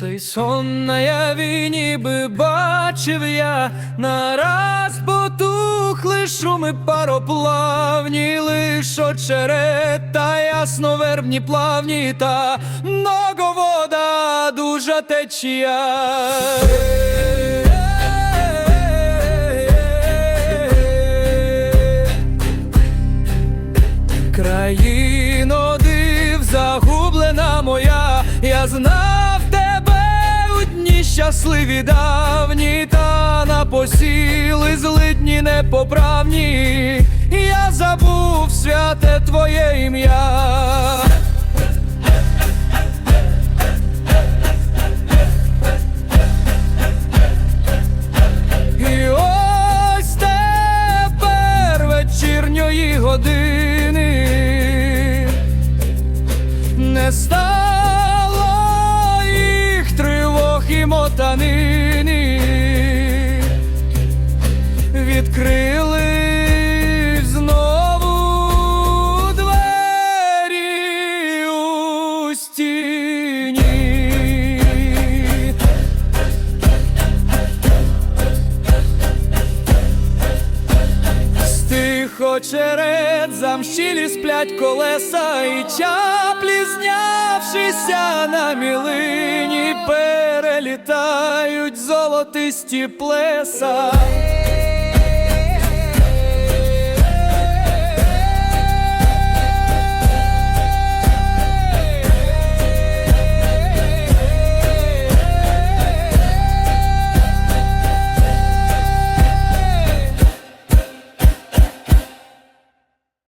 Цей сон наяві ніби бачив я нараз потухли шуми пароплавні, лиш очерета ясновербні плавні та многовода дуже течія. Країно див загублена щасливі давні, та на посіли злидні непоправні, я забув святе твоє ім'я. І ось тепер вечірньої години не стало Стих очерет, замщілі сплять колеса, і чаплі, знявшися на мілині, перелітають золотисті плеса.